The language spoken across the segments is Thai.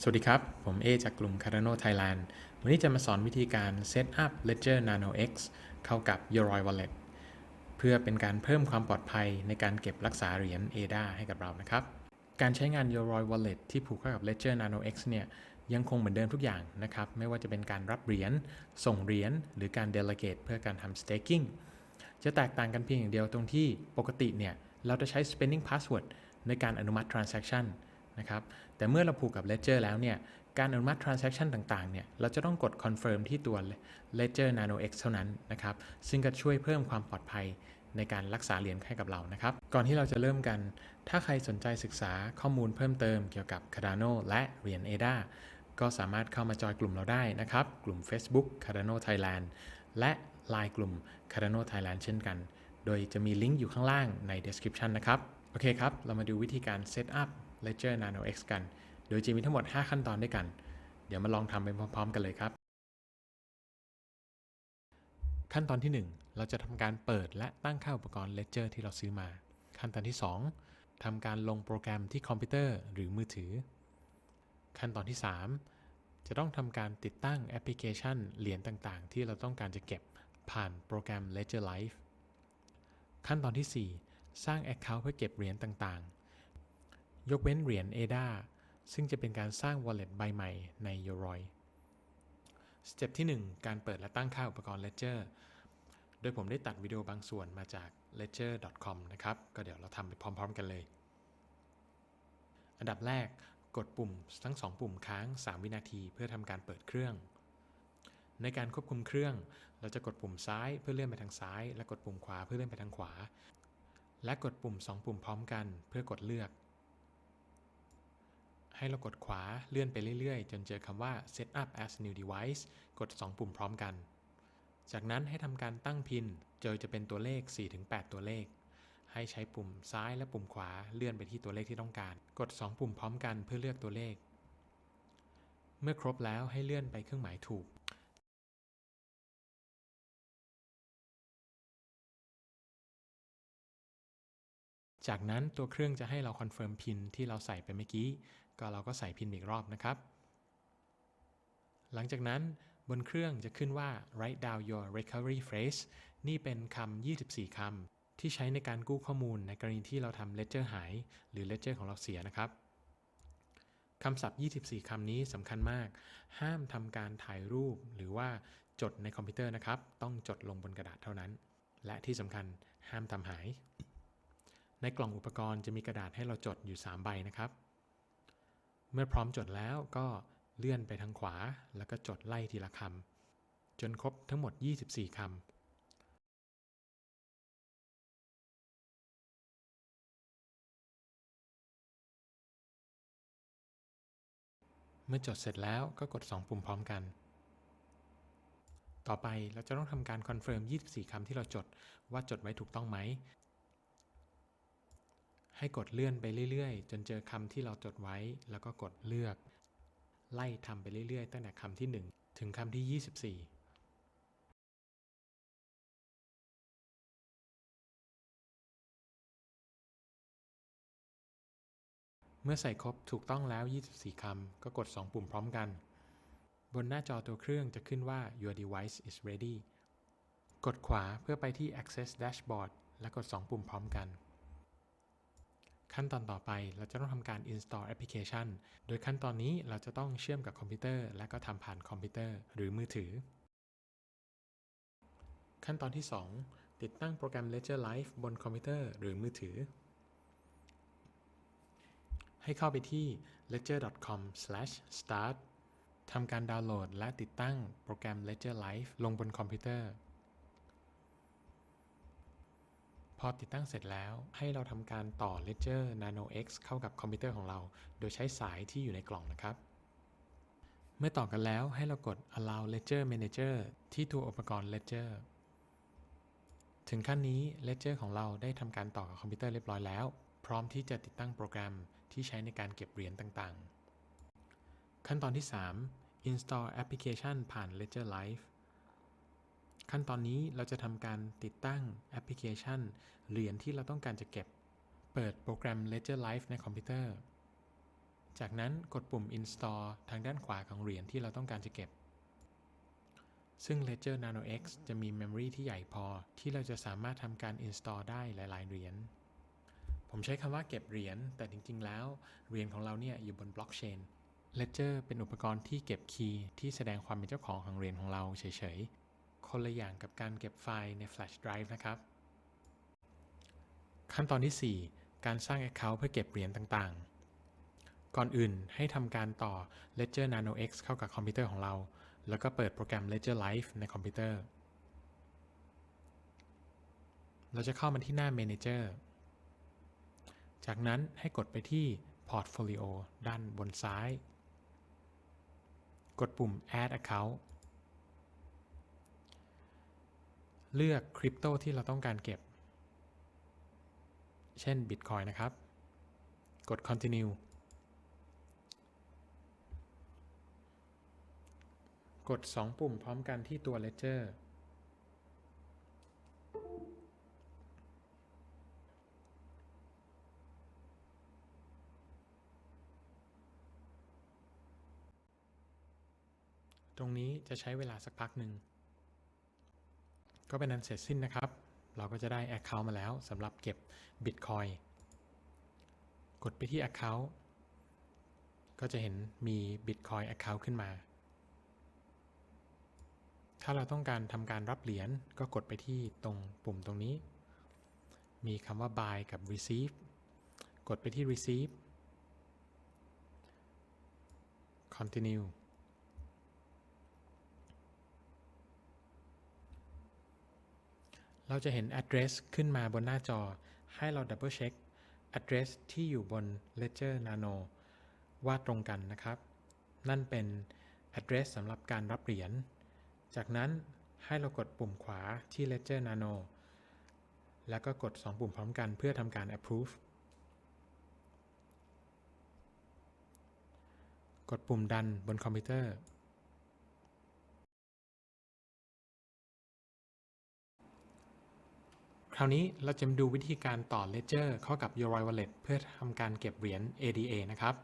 สวัสดีครับ ผมเอจากกลุ่ม Cardano Thailand วันนี้จะมาสอนวิธีการ Set up Ledger Nano X เข้ากับ Yoroi Wallet เพื่อเป็นการเพิ่มความปลอดภัยในการเก็บรักษาเหรียญ ADA ให้กับเรานะครับ การใช้งาน Yoroi Wallet ที่ผูกเข้ากับ Ledger Nano X เนี่ยยังคงเหมือนเดิมทุกอย่างนะครับ ไม่ว่าจะเป็นการรับเหรียญ ส่งเหรียญ หรือการ delegate เพื่อการทำ staking จะแตกต่างกันเพียงอย่างเดียวตรงที่ปกติเนี่ยเราจะใช้ spending password ในการอนุมัติ transaction นะครับ แต่เมื่อเราผูกกับ Ledger แล้วเนี่ย การอนุมัติ transaction ต่างๆ เนี่ย เราจะต้องกด confirm ที่ตัว Ledger Nano X เท่านั้นนะครับ ซึ่งก็ช่วยเพิ่มความปลอดภัยในการรักษาเหรียญให้กับเรานะครับ ก่อนที่เราจะเริ่มกัน ถ้าใครสนใจศึกษาข้อมูลเพิ่มเติมเกี่ยวกับ Cardano และเหรียญ ADA ก็สามารถเข้ามาจอยกลุ่มเราได้นะครับ กลุ่ม Facebook Cardano Thailand และ Line กลุ่ม Cardano Thailand เช่นกัน โดยจะมีลิงก์อยู่ข้างล่างใน description นะครับ โอเคครับ เรามาดูวิธีการ set up Ledger Nano X กัน โดยจะมีทั้งหมด 5 ขั้นตอนด้วยกัน เดี๋ยวมาลองทำไปพร้อมๆ กันเลยครับ ขั้นตอนที่ 1 เราจะทำการเปิดและตั้งค่าอุปกรณ์ Ledger ที่เราซื้อมา ขั้นตอนที่ 2ทำการลงโปรแกรมที่คอมพิวเตอร์หรือมือถือ ขั้นตอนที่ 3 จะต้องทำการติดตั้งแอปพลิเคชันเหรียญต่างๆ ที่เราต้องการจะเก็บผ่านโปรแกรม Ledger Live ขั้นตอนที่ 4 สร้าง Account เพื่อเก็บเหรียญต่างๆ ยกเว้นเหรียญ ADA ซึ่งจะเป็นการสร้าง Wallet ใบใหม่ใน Yoroi สเต็ปที่ 1 การเปิดและตั้งค่าอุปกรณ์ Ledger โดยผมได้ตัดวิดีโอบางส่วนมาจาก ledger.com นะครับ ก็เดี๋ยวเราทำไปพร้อมๆกันเลย อันดับแรกกดปุ่มทั้ง 2 ปุ่มค้าง 3 วินาทีเพื่อทำการเปิดเครื่อง ในการควบคุมเครื่อง เราจะกดปุ่มซ้ายเพื่อเลื่อนไปทางซ้าย และกดปุ่มขวาเพื่อเลื่อนไปทางขวา และกดปุ่ม 2 ปุ่มพร้อมกัน เพื่อกดเลือก ให้เรากดขวาเลื่อนไปเรื่อยๆ จนเจอคำว่า set up as new device กด 2 ปุ่มพร้อมกัน จากนั้นให้ทำการตั้งพินโดยจะเป็นตัวเลข 4-8 ตัวเลข ให้ใช้ปุ่มซ้ายและปุ่มขวาเลื่อนไปที่ตัวเลขที่ต้องการ กด 2 ปุ่มพร้อมกันเพื่อเลือกตัวเลข เมื่อครบแล้วให้เลื่อนไปเครื่องหมายถูกจากนั้นตัวเครื่องจะให้เราคอนเฟิร์มพินที่เราใส่ไปเมื่อกี้ ก็เราก็ใส่พินอีกรอบนะครับ หลังจากนั้นบนเครื่องจะขึ้นว่า write down your recovery phrase นี่เป็นคำ 24 คำ ที่ใช้ในการกู้ข้อมูลในกรณีที่เราทำ ledger หาย หรือ ledger ของเราเสียนะครับคำศัพท์ 24 คำนี้สำคัญมาก ห้ามทำการถ่ายรูปหรือว่าจดในคอมพิวเตอร์นะครับ ต้องจดลงบนกระดาษเท่านั้น และที่สำคัญห้ามทำหาย ในกล่องอุปกรณ์จะมีกระดาษให้เราจดอยู่ 3 ใบนะครับ เมื่อพร้อมจดแล้วก็เลื่อนไปทางขวา แล้วก็จดไล่ทีละคำจนครบทั้งหมด 24คำเมื่อจดเสร็จแล้วก็กด 2 ปุ่มพร้อมกัน ต่อไปเราจะต้องทำการคอนเฟิร์ม 24 คำที่เราจดว่าจดไว้ถูกต้องไหม ให้กดเลื่อนไปเรื่อยๆ จนเจอคำที่เราจดไว้ แล้วก็กดเลือก ไล่ทำไปเรื่อยๆ ตั้งแต่คำที่ 1 ถึงคำที่ 24เมื่อใส่ครบถูกต้องแล้ว 24 คำ ก็กด 2 ปุ่มพร้อมกัน บนหน้าจอตัวเครื่องจะขึ้นว่า your device is ready กดขวาเพื่อไปที่ access dashboard และกด 2 ปุ่มพร้อมกัน ขั้นตอนต่อไปเราจะต้องทำการ install application โดยขั้นตอนนี้เราจะต้องเชื่อมกับคอมพิวเตอร์ และก็ทำผ่านคอมพิวเตอร์หรือมือถือ ขั้นตอนที่ 2 ติดตั้งโปรแกรม Ledger Live บนคอมพิวเตอร์หรือมือถือ ให้เข้าไปที่ ledger.com/start ทำการดาวน์โหลดและติดตั้งโปรแกรม Ledger Live ลงบนคอมพิวเตอร์ พ อติดตั้งเสร็จแล้วให้เราทำการต่อ Ledger Nano X เข้ากับคอมพิวเตอร์ของเรา โดยใช้สายที่อยู่ในกล่องนะครับ เมื่อต่อกันแล้วให้เรากด allow Ledger Manager ที่ตัวอุปกรณ์ Ledger ถึงขั้นนี้ Ledger ของเราได้ทำการต่อกับคอมพิวเตอร์เรียบร้อยแล้ว พร้อมที่จะติดตั้งโปรแกรมที่ใช้ในการเก็บเหรียญต่างๆ ขั้นตอนที่ 3 install application ผ่าน Ledger Live ขั้นตอนนี้เราจะทำการติดตั้งแอปพลิเคชัน เหรียญที่เราต้องการจะเก็บ เปิดโปรแกรม Ledger Live ในคอมพิวเตอร์ จากนั้นกดปุ่ม install ทางด้านขวาของเหรียญที่เราต้องการจะเก็บ ซึ่ง Ledger Nano X จะมี Memory ที่ใหญ่พอที่เราจะสามารถทำการ install ได้หลาย ๆ เหรียญ ผมใช้คำว่าเก็บเหรียญ แต่จริง ๆ แล้วเหรียญของเราเนี่ยอยู่บนบล็อกเชน Ledger เป็นอุปกรณ์ที่เก็บคีย์ที่แสดงความเป็นเจ้าของของเหรียญของเราเฉย ๆ คนละอย่างกับการเก็บไฟล์ใน Flash Drive นะครับ ขั้นตอนที่ 4 การสร้าง Account เพื่อเก็บเหรียญต่างๆ ก่อนอื่นให้ทำการต่อ Ledger Nano X เข้ากับคอมพิวเตอร์ของเรา แล้วก็เปิดโปรแกรม Ledger Live ในคอมพิวเตอร์ เราจะเข้ามาที่หน้า Manager จากนั้นให้กดไปที่ Portfolio ด้านบนซ้าย กดปุ่ม Add Account เลือกคริปโตที่เราต้องการเก็บ เช่น Bitcoin นะครับ กด Continue กด 2 ปุ่มพร้อมกันที่ตัว Ledger ตรงนี้จะใช้เวลาสักพักหนึ่ง ก็เป็นอันเสร็จสิ้นนะครับ เราก็จะได้ Account มาแล้วสำหรับเก็บ Bitcoin กดไปที่ Account ก็จะเห็นมี Bitcoin Account ขึ้นมา ถ้าเราต้องการทำการรับเหรียญก็กดไปที่ตรงปุ่มตรงนี้ มีคำว่า buy กับ receive กดไปที่ receive continue เราจะเห็น address ขึ้นมาบนหน้าจอ ให้เรา double check address ที่อยู่บน Ledger Nano ว่าตรงกันนะครับ นั่นเป็น address สำหรับการรับเหรียญ จากนั้นให้เรากดปุ่มขวาที่ Ledger Nano แล้วก็กด 2 ปุ่มพร้อมกันเพื่อทำการ approve กดปุ่มดันบนคอมพิวเตอร์ คราวนี้เราจะมาดูวิธีการต่อ Ledger เข้ากับ Yoroi Wallet เพื่อทำการเก็บเหรียญ ADA นะครับ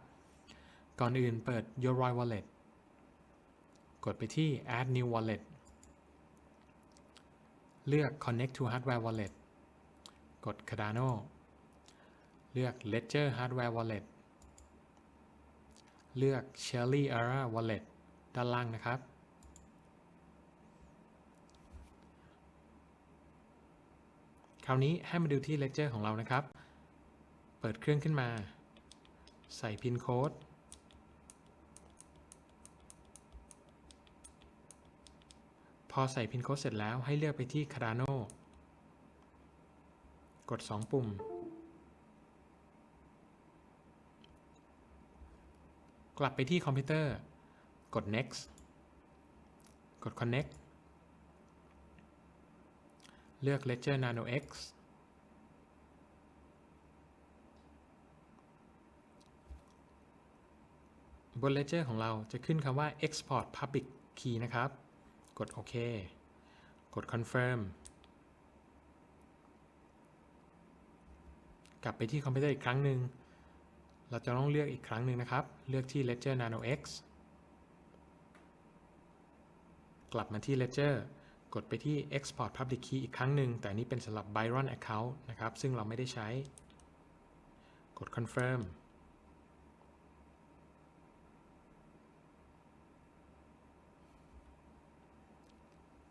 ก่อนอื่นเปิด Yoroi Wallet กดไปที่ Add New Wallet เลือก Connect to Hardware Wallet กด Cardano เลือก Ledger Hardware Wallet เลือก Cherry Era Wallet ด้านล่างนะครับ ราวนี้ให้มาดูที่ Ledger ของเรานะครับ เปิดเครื่องขึ้นมา ใส่พินโค้ดพอใส่พินโค้ดเสร็จแล้วให้เลือกไปที่ Cardano กด 2 ปุ่ม กลับไปที่คอมพิวเตอร์ กด next กด connect เลือก Ledger Nano X บน Ledger ของเราจะขึ้นคำว่า Export Public Key นะครับ กดโอเค กด Confirm กลับไปที่คอมพิวเตอร์อีกครั้งหนึ่ง เราจะต้องเลือกอีกครั้งหนึ่งนะครับ เลือกที่ Ledger Nano X กลับมาที่ Ledger กดไปที่ Export Public Key อีกครั้งหนึ่ง แต่นี้เป็นสำหรับ Byron Account นะครับ ซึ่งเราไม่ได้ใช้ กด Confirm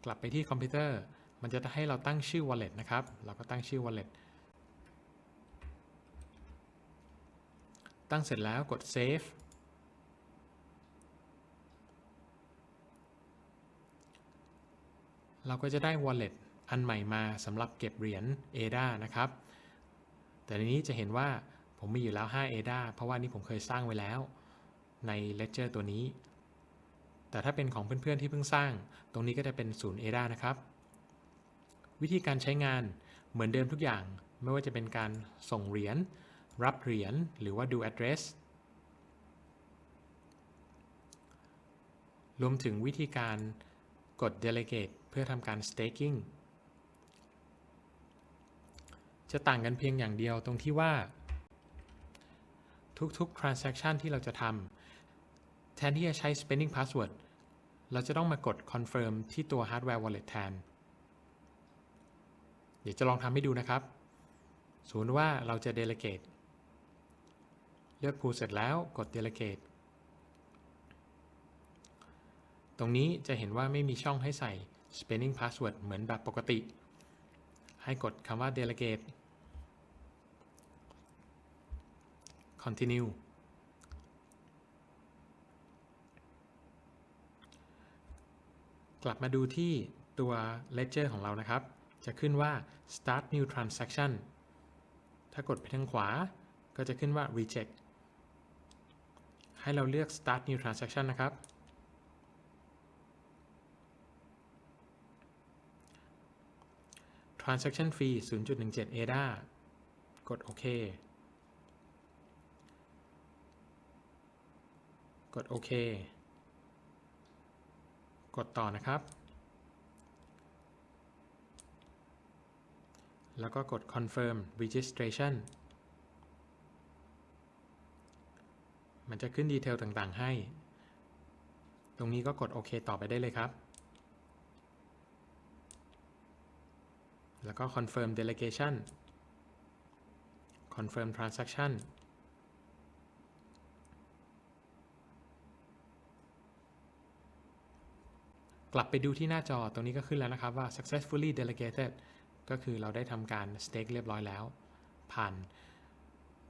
กลับไปที่คอมพิวเตอร์ มันจะให้เราตั้งชื่อ wallet นะครับ เราก็ตั้งชื่อ wallet ตั้งเสร็จแล้วกด save เราก็จะได้ wallet อันใหม่มาสำหรับเก็บเหรียญ ADA นะครับ แต่ในนี้จะเห็นว่าผมมีอยู่แล้ว 5 ADA เพราะว่านี่ผมเคยสร้างไว้แล้วใน Ledger ตัวนี้ แต่ถ้าเป็นของเพื่อนๆที่เพิ่งสร้าง ตรงนี้ก็จะเป็น0 ADA นะครับ วิธีการใช้งานเหมือนเดิมทุกอย่าง ไม่ว่าจะเป็นการส่งเหรียญ รับเหรียญ หรือว่าดู address รวมถึงวิธีการกด delegate เพื่อทำการ staking จะต่างกันเพียงอย่างเดียวตรงที่ว่า ทุกๆ transaction ที่เราจะทำแทนที่จะใช้ spending password เราจะต้องมากด confirm ที่ตัว hardware wallet แทน เดี๋ยวจะลองทำให้ดูนะครับ สมมติว่าเราจะ delegate เลือก pool เสร็จแล้วกด delegate ตรงนี้จะเห็นว่าไม่มีช่องให้ใส่ spending password เหมือนแบบปกติ ให้กดคำว่า delegate continue กลับมาดูที่ตัว ledger ของเรานะครับ จะขึ้นว่า start new transaction ถ้ากดไปทางขวาก็จะขึ้นว่า reject ให้เราเลือก start new transaction นะครับ transaction fee 0.17 ADA กดโอเค กดโอเค กดต่อนะครับ แล้วก็กด confirm registration มันจะขึ้นดีเทลต่างๆให้ ตรงนี้ก็กดโอเคต่อไปได้เลยครับ แล้วก็ confirm delegation confirm transaction กลับไปดูที่หน้าจอตรงนี้ก็ขึ้นแล้วนะครับว่า successfully delegated ก็คือเราได้ทำการ stake เรียบร้อยแล้ว ผ่าน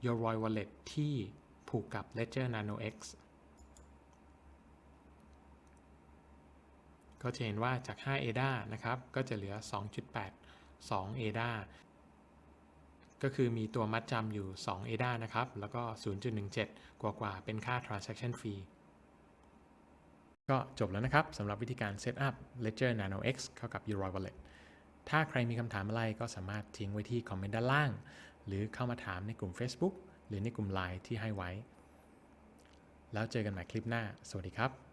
Yoroi Wallet ที่ผูกกับ Ledger Nano X ก็จะเห็นว่าจาก 5 ADA นะครับ ก็จะเหลือ 2.8 2 ADA ก็คือมีตัวมัดจำอยู่ 2 ADA นะครับ แล้วก็ 0.17 กว่ากว่าเป็นค่า transaction fee ก็จบแล้วนะครับสำหรับวิธีการ Set up Ledger Nano X เข้ากับ Yoroi Wallet ถ้าใครมีคำถามอะไรก็สามารถทิ้งไว้ที่คอมเมนต์ด้านล่าง หรือเข้ามาถามในกลุ่ม Facebook หรือในกลุ่ม Line ที่ให้ไว้ แล้วเจอกันใหม่คลิปหน้า สวัสดีครับ